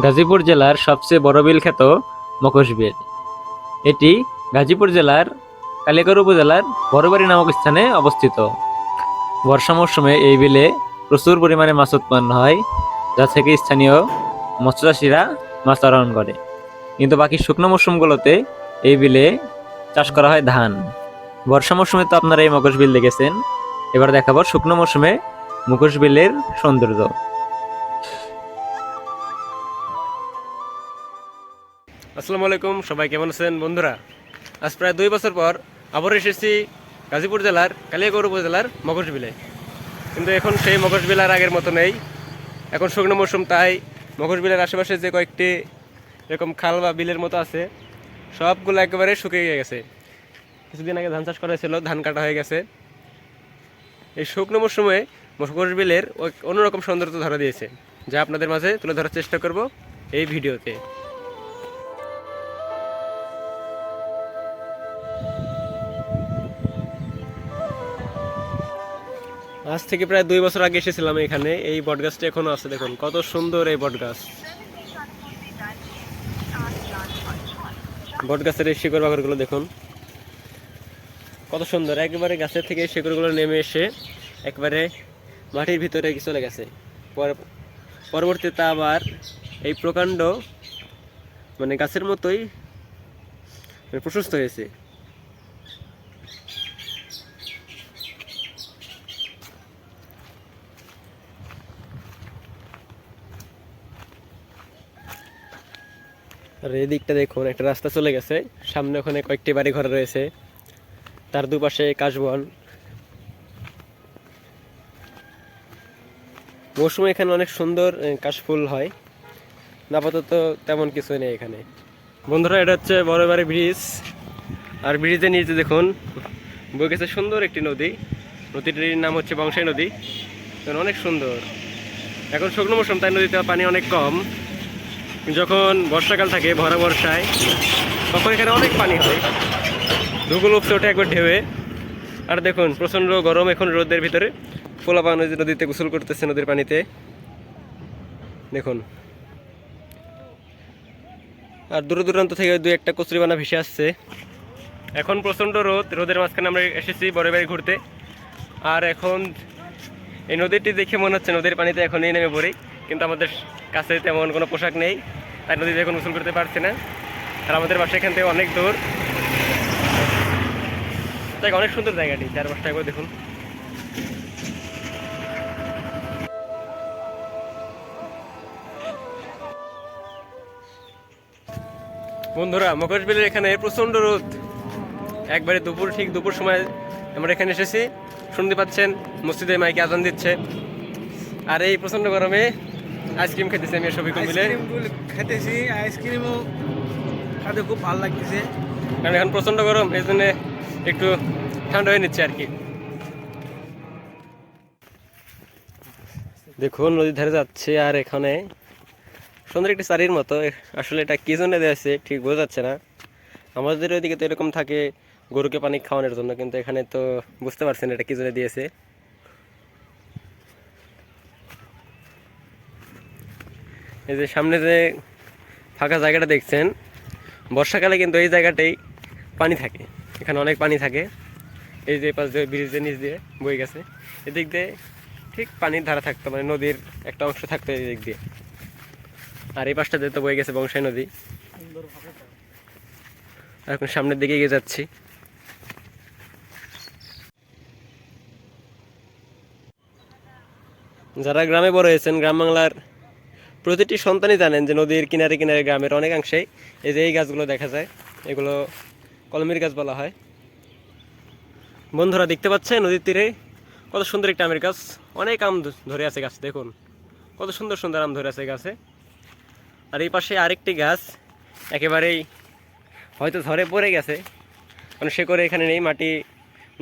গাজীপুর জেলার সবচেয়ে বড় বিল খ্যাত মকশ বিল। এটি গাজীপুর জেলার কালিয়াকৈর উপজেলার বড়বাড়ি নামক স্থানে অবস্থিত। বর্ষা মৌসুমে এই বিলে প্রচুর পরিমাণে মাছ উৎপন্ন হয়, যা থেকে স্থানীয় মৎস্যচাষীরা মাছ আহরণ করে। কিন্তু বাকি শুকনো মৌসুমগুলোতে এই বিলে চাষ করা হয় ধান। বর্ষা মৌসুমে তো আপনারা এই মকশ বিল দেখেছেন। এবার দেখাবো শুকনো মৌসুমে মুখোশ বিলের সৌন্দর্য। আসসালামু আলাইকুম, সবাই কেমন আছেন? বন্ধুরা, আজ প্রায় দুই বছর পর আবার এসেছি গাজীপুর জেলার কালিয়াগড় উপজেলার মকশ বিলে কিন্তু এখন সেই মকশ বিল আর আগের মতো নেই। এখন শুকনো মৌসুম, তাই মকশ বিলের আশেপাশে যে কয়েকটি এরকম খাল বা বিলের মতো আছে, সবগুলো একেবারে শুকিয়ে গেছে। কিছুদিন আগে ধান চাষ করা ছিল ধান কাটা হয়ে গেছে। এই শুকনো মৌসুমে মকশ বিলের অন্যরকম সৌন্দর্য ধরা দিয়েছে, যা আপনাদের মাঝে তুলে ধরার চেষ্টা করব এই ভিডিওতে। আজ থেকে প্রায় দুই বছর আগে এসেছিলাম এখানে। এই বটগাছটা এখনও আছে, দেখুন। কত সুন্দর এই বটগাছ। বটগাছের এই শিকড় বাকড়গুলো দেখুন। কত সুন্দর। একেবারে গাছের থেকে শিকড়গুলো নেমে এসে একবারে মাটির ভিতরে চলে গেছে। পরে, পরবর্তীতে আবার এই প্রকাণ্ড মানে গাছের মতোই মানে প্রশস্ত হয়েছে। আর এই দিকটা দেখুন, একটা রাস্তা চলে গেছে। সামনে ওখানে কয়েকটি বাড়ি ঘর রয়েছে। তার দুপাশে কাশবন। মৌসুমে এখানে অনেক সুন্দর কাশফুল হয়। আপাতত তেমন কিছু নেই এখানে। বন্ধুরা, এটা হচ্ছে বড় বাড়ি ব্রিজ। আর ব্রিজের নিচে দেখুন, বয়ে গেছে সুন্দর একটি নদী। নদীটির নাম হচ্ছে বংশাই নদী। অনেক সুন্দর। এখন শুকনো মৌসুম, তাই নদীতে পানি অনেক কম। যখন বর্ষাকাল থাকে, ভরা বর্ষায়, তখন এখানে অনেক পানি হয়। ধুগুলো উপসে ওঠে একবার ঢেউয়ে। আর দেখুন, প্রচণ্ড গরম এখন রোদের ভিতরে। পোলা পানি নদীতে গোসল করতেছে নদীর পানিতে। দেখুন। আর দূর দূরান্ত থেকে দু একটা কচুরিবানা ভেসে আসছে। এখন প্রচণ্ড রোদ। রোদের মাঝখানে আমরা এসেছি বড় বাড়ি ঘুরতে। আর এখন এই নদীটি দেখে মনে হচ্ছে নদীর পানিতে এখনই নেমে পড়ি। কিন্তু আমাদের কাছে তেমন কোনো পোশাক নেই। তাই নদীতে এখন গোসল করতে পারছি না। আর আমাদের বাসা এখান থেকে অনেক দূর। তাই অনেক সুন্দর জায়গাটি, চারপাশটা একবার দেখুন। বন্ধুরা মকশ বিলের এখানে প্রচণ্ড রোদ। একবারে দুপুর, ঠিক দুপুর সময় আমরা এখানে এসেছি। শুনতে পাচ্ছেন, মসজিদে মাইকে আজান দিচ্ছে। আর এই প্রচণ্ড গরমে আইসক্রিম খেতেছি আমি সবই মিলে। খেতেছি আইসক্রিমও খেতে খুব ভালো লাগতেছে। কারণ এখন প্রচণ্ড গরম এই জন্য একটু ঠান্ডা হয়ে নিচ্ছে আর কি। দেখুন নদীর ধারে যাচ্ছে আর এখানে সুন্দর একটি চারির মতো। আসলে এটা কি জন্য দেওয়া আছে ঠিক বোঝা যাচ্ছে না। আমাদের ওইদিকে তো এরকম থাকে গরুকে পানি খাওয়ানোর জন্য কিন্তু এখানে তো বুঝতে পারছেন এটা কি জন্য দিয়েছে। এই যে সামনে যে ফাঁকা জায়গাটা দেখছেন, বর্ষাকালে কিন্তু এই জায়গাটাই পানি থাকে। এখানে অনেক পানি থাকে। এই যে পাশ দিয়ে ব্রিজের নিচ দিয়ে বয়ে গেছে। এদিক দিয়ে ঠিক পানির ধারা থাকতো মানে নদীর একটা অংশ থাকতো এই দিক দিয়ে। আর এই পাশটা দিয়ে তো বয়ে গেছে বংশাই নদী। এখন সামনের দিকে এগিয়ে যাচ্ছি। যারা গ্রামে বড় হয়েছেন, গ্রাম বাংলার প্রতিটি সন্তানই জানেন যে নদীর কিনারে কিনারে গ্রামের অনেকাংশেই এই যে এই গাছগুলো দেখা যায়, এগুলো কলমের গাছ বলা হয়। বন্ধুরা দেখতে পাচ্ছে নদীর তীরে কত সুন্দর একটা আমের গাছ, অনেক আম ধরে আছে গাছ, দেখুন। কত সুন্দর সুন্দর আম ধরে আছে গাছে। আর এই পাশে আরেকটি গাছ, একেবারেই হয়তো ধরে পড়ে গেছে। কারণ সে করে এখানে নেই, মাটি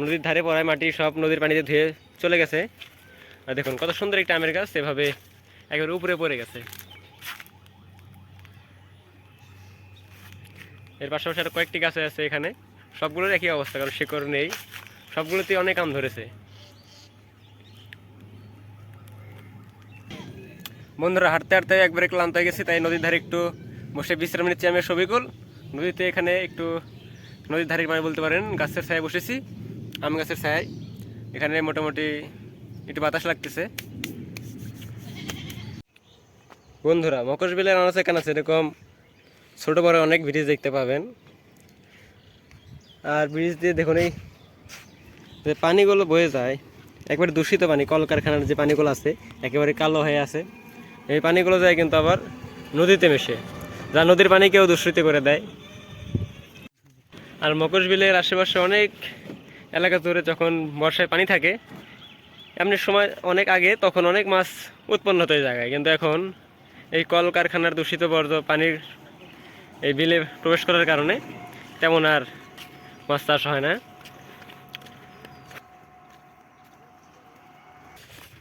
নদীর ধারে পড়ায় মাটি সব নদীর পানিতে ধুয়ে চলে গেছে। আর দেখুন কত সুন্দর একটা আমের গাছ, এভাবে একেবারে উপরে পড়ে গেছে। এর পাশাপাশি আরও কয়েকটি গাছ আছে এখানে। সবগুলোর একই অবস্থা, কারণ শিকড় নেই। সবগুলোতেই অনেক আম ধরেছে। বন্ধুরা, হাঁটতে হাঁটতে একবারে ক্লান্ত হয়ে গেছি, তাই নদীর ধারে একটু বসে বিশ্রাম নিচ্ছি আমি সবিকুল নদীতে এখানে একটু নদীর ধারে মানে বলতে পারেন, গাছের ছায় বসেছি, আম গাছের ছায়ায়। এখানে মোটামুটি একটু বাতাস লাগতেছে। বন্ধুরা মকশ বিলের এখানে আছে, এরকম ছোট বড় অনেক ব্রিজ দেখতে পাবেন। আর ব্রিজ দিয়ে দেখুন এই যে পানিগুলো বয়ে যায়, একবারে দূষিত পানি, কলকারখানার যে পানিগুলো আছে, একেবারে কালো হয়ে আছে। এই পানিগুলো যায় কিন্তু আবার নদীতে মেশে, যা নদীর পানিকেও দূষিত করে দেয়। আর মকশ বিলের আশেপাশে অনেক এলাকা জুড়ে যখন বর্ষায় পানি থাকে, এমনি সময় অনেক আগে তখন অনেক মাছ উৎপন্ন হতো এই জায়গায়, কিন্তু এখন এই কলকারখানার দূষিত বর্জ্য পানির এই বিলে প্রবেশ করার কারণে তেমন আর মাছ চাষ হয় না।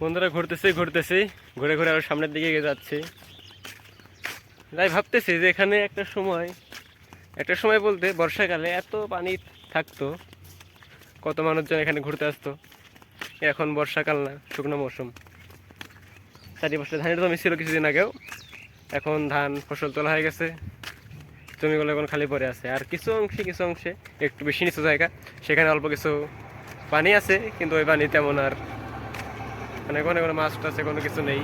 বন্ধুরা, ঘুরতেছি ঘুরতেছি, ঘুরে ঘুরে আরও সামনের দিকে এগিয়ে যাচ্ছি। তাই ভাবতেছি যে এখানে একটা সময় একটা সময় বলতে বর্ষাকালে এত পানি থাকতো, কত মানুষজন এখানে ঘুরতে আসতো। এখন বর্ষাকাল না, শুকনো মৌসুম। চারিপাশে ধানের জমি ছিল কিছুদিন আগেও। এখন ধান ফসল তোলা হয়ে গেছে। জমিগুলো এখন খালি পড়ে আছে। আর কিছু অংশে কিছু অংশে একটু বেশি নিচু জায়গা। সেখানে অল্প কিছু পানি আছে, কিন্তু ওই পানি তেমন আর মানে কোনো কোনো মাছ টাছে কোনো কিছু নেই।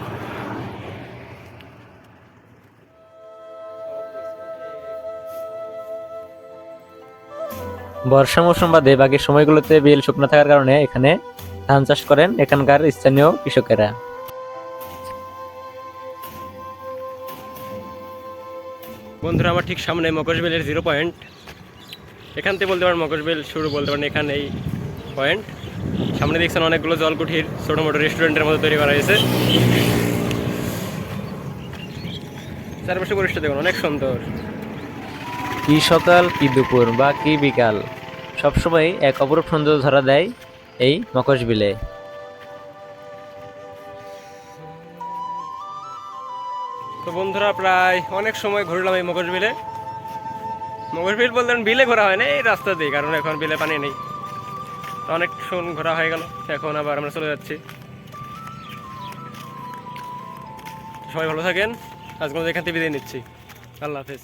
বর্ষা মৌসুম বাদে বাকি সময়গুলোতে বিল শুকনো থাকার কারণে এখানে ধান চাষ করেন এখানকার স্থানীয় কৃষকেরা। বন্ধুরা, আমার ঠিক সামনে মকশবেলের জিরো পয়েন্ট এখান থেকে বলতে পারেন মকশবেল শুরু, বলতে পারেন এখানে এই পয়েন্ট সামনে দেখছেন অনেকগুলো জলকুঠির ছোটো মোটো রেস্টুরেন্টের মতো তৈরি করা হয়েছে। চারপাশে পরিষ্কার দেখুন, অনেক সুন্দর। কি সকাল, কি দুপুর বা কি বিকাল? সবসময় এক অপরূপ সৌন্দর্য ধরা দেয় এই মকশ বন্ধুরা, প্রায় অনেক সময় ঘুরলাম এই মগজ বিলে। মগজ বিল বলতেন বিলে ঘোরা হয় না, এই রাস্তা দিয়ে, কারণ এখন বিলে পানি নেই। অনেক শুন ঘোরা হয়ে গেল, এখন আবার আমরা চলে যাচ্ছি। সবাই ভালো থাকেন আজকে এখান থেকে বিদায় নিচ্ছি। আল্লাহ হাফেজ।